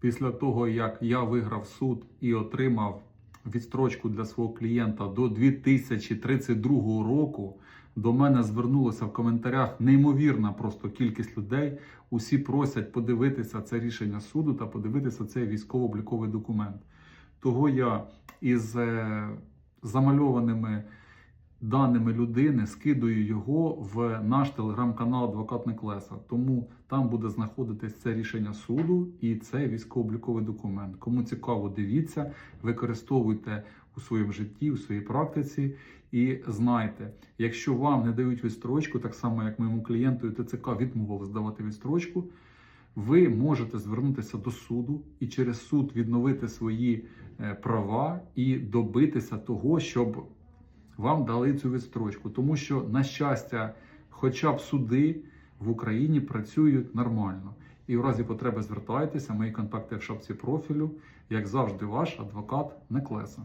Після того, як я виграв суд і отримав відстрочку для свого клієнта до 2032 року, до мене звернулося в коментарях неймовірна просто кількість людей. Усі просять подивитися це рішення суду та подивитися цей військово-обліковий документ. Того я із е, замальованими даними людини скидую його в наш телеграм-канал Адвокат Неклеса. Тому там буде знаходитись це рішення суду і цей військово-обліковий документ. Кому цікаво, дивіться, використовуйте у своєму житті, у своїй практиці. І знайте, якщо вам не дають відстрочку, так само як моєму клієнту і ТЦК відмовили здавати відстрочку, ви можете звернутися до суду і через суд відновити свої е, права і добитися того, щоб вам дали цю відстрочку. Тому що, на щастя, хоча б суди в Україні працюють нормально. І в разі потреби звертайтеся, мої контакти в шапці профілю. Як завжди, ваш адвокат Неклеса.